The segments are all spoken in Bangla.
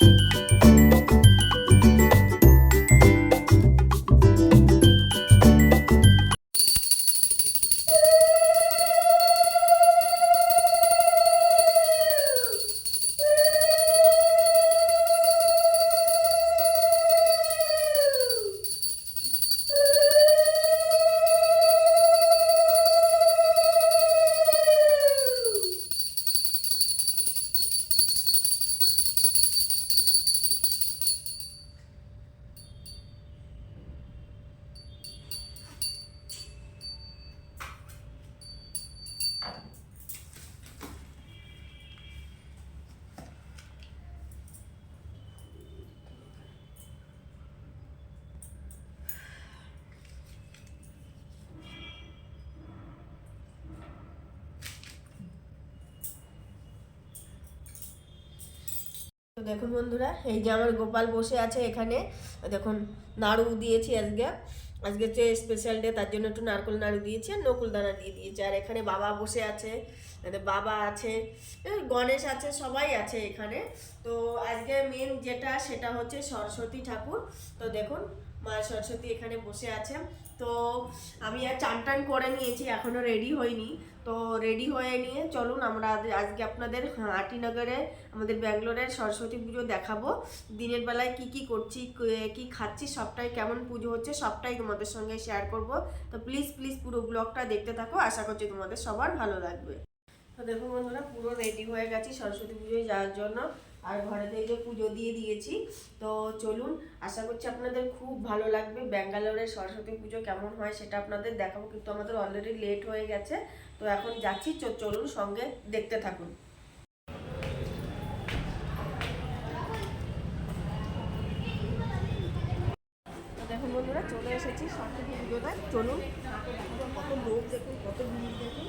you. তো দেখুন বন্ধুরা, এই যে আমার গোপাল বসে আছে এখানে। দেখুন, নাড়ু দিয়েছি আজকে। আজকে হচ্ছে স্পেশাল ডে তার জন্য একটু নারকল নাড়ু দিয়েছি আর নকুল দানা দিয়ে দিয়েছি। আর এখানে বাবা বসে আছে বাবা আছে গণেশ আছে, সবাই আছে এখানে। তো আজকে মেন যেটা, সেটা হচ্ছে সরস্বতী ঠাকুর। তো দেখুন, মা সরস্বতী এখানে বসে আছে। তো আমি আর চান টান করে নিয়েছি এখনও রেডি হইনি তো রেডি হয়ে নিয়ে চলুন আমরা আজ- আজকে আপনাদের আটিনগরে আমাদের ব্যাঙ্গালোরের সরস্বতী পুজো দেখাবো। দিনের বেলায় কি কি করছি, কি খাচ্ছি, সবটাই কেমন পুজো হচ্ছে, সবটাই তোমাদের সঙ্গে শেয়ার করব। তো প্লিজ প্লিজ পুরো ব্লগটা দেখতে থাকো। আশা করছি তোমাদের সবার ভালো লাগবে। তো দেখো বন্ধুরা, পুরো রেডি হয়ে গেছি সরস্বতী পুজোয় যাওয়ার জন্য। আর এই যে পুজো দিয়ে দিয়েছি। তো চলুন, আশা করছি আপনাদের খুব ভালো লাগবে। ব্যাঙ্গালোরের সরস্বতী পুজো কেমন হয় সেটা আপনাদের দেখাবো, কিন্তু আমাদের অলরেডি লেট হয়ে গেছে। তো এখন যাচ্ছি চলুন সঙ্গে দেখতে থাকুন। বন্ধুরা, চলে এসেছি চলুন। কত লোক দেখুন, কত ভিড় দেখুন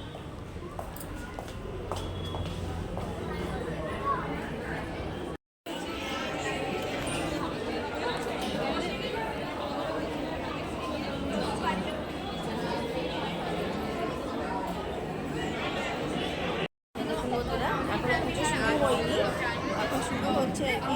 বন্ধুরা এখন পুজো শুরু হয়নি এখন শুরু হচ্ছে আর কি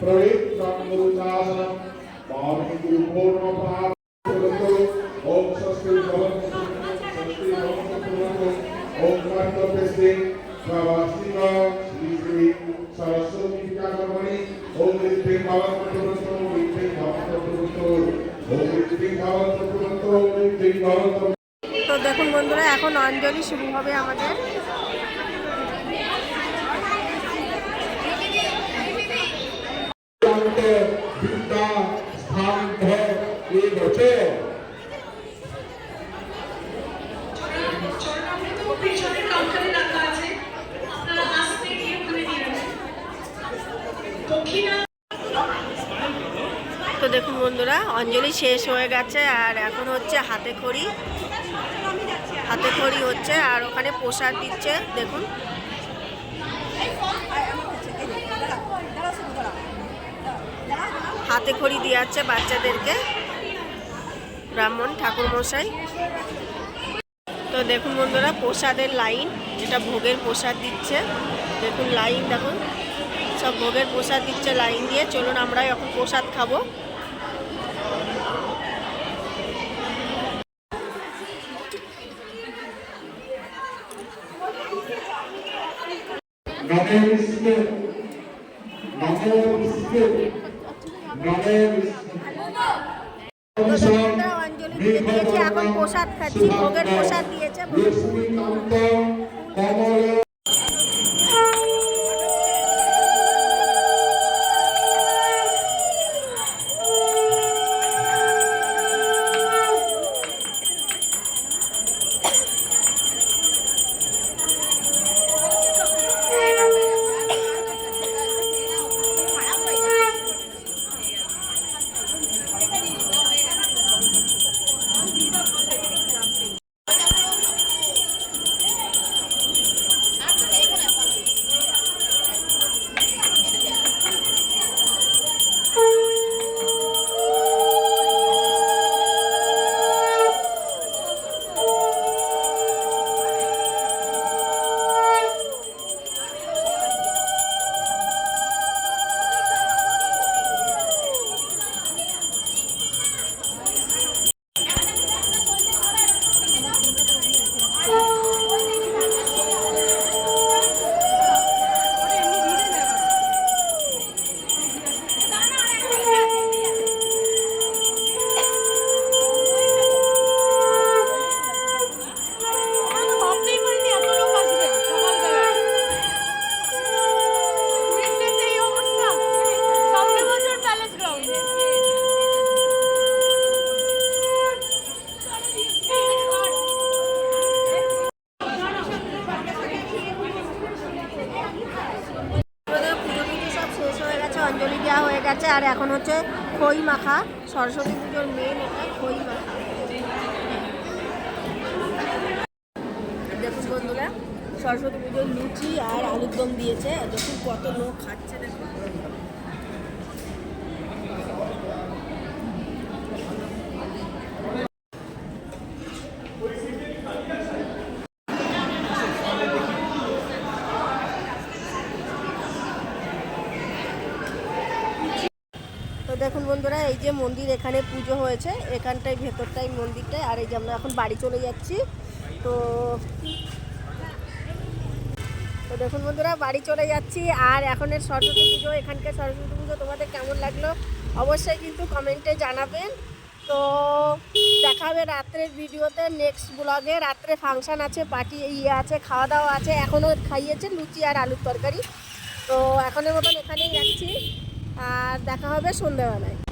প্রয়ত্নং গুরুচাসনম মামে শ্রী শ্রী সরস্বতী পিতাকর্মণি ওম ঋত্বে পাবন প্রবৃত্ত ঋত্তে ভবন প্রবৃত্ত ওম ঋত্তে ভবন প্রবৃত্ত ঋত্তে ভবন তো দেখুন বন্ধুরা, এখন অঞ্জলি শুরু হবে আমাদের। অঞ্জলি শেষ হয়ে গেছে আর এখন হচ্ছে হাতে খড়ি। হাতে খড়ি হচ্ছে আর ওখানে প্রসাদ দিচ্ছে, দেখুন। হাতে খড়ি দিয়ে বাচ্চাদেরকে, ব্রাহ্মণ ঠাকুর মশাই তো দেখুন বন্ধুরা, প্রসাদের লাইন, এটা ভোগের প্রসাদ দিচ্ছে। দেখুন লাইন, দেখুন। সব ভোগের প্রসাদ দিচ্ছে লাইন দিয়ে। চলুন আমরা এখন প্রসাদ খাব। নবের বিষ্ণু নবের দিয়ে দিয়েছে এখন প্রসাদ খাচ্ছি ভোগের প্রসাদ দিয়েছে। কমল অঞ্জলি দেওয়া হয়ে গেছে, আর এখন হচ্ছে খই মাখা, সরস্বতী পুজোর মেন এটা খই মাখা। দেখুন বন্ধুরা, সরস্বতী পুজোর লুচি আর আলুর দম দিয়েছে। দেখুন কত লোক খাচ্ছে, দেখুন তো দেখুন বন্ধুরা, এই যে মন্দির এখানে পুজো হয়েছে, এখানটায় ভেতরটাই মন্দিরটায়, আর এই যে আমরা এখন বাড়ি চলে যাচ্ছি। তো তো দেখুন বন্ধুরা, বাড়ি চলে যাচ্ছি, আর এখনের সরস্বতী পুজো, এখানকার সরস্বতী পুজো, তোমাদের কেমন লাগল? অবশ্যই কিন্তু কমেন্টে জানাবেন। তো, দেখা হবে রাত্রের ভিডিওতে নেক্সট ব্লগে রাত্রে ফাংশান আছে পার্টি ইয়ে আছে খাওয়া দাওয়া আছে, এখনও খাইয়েছে লুচি আর আলুর তরকারি। তো, এখনের মতন এখানেই যাচ্ছি। আর দেখা হবে সন্ধ্যাবেলায়।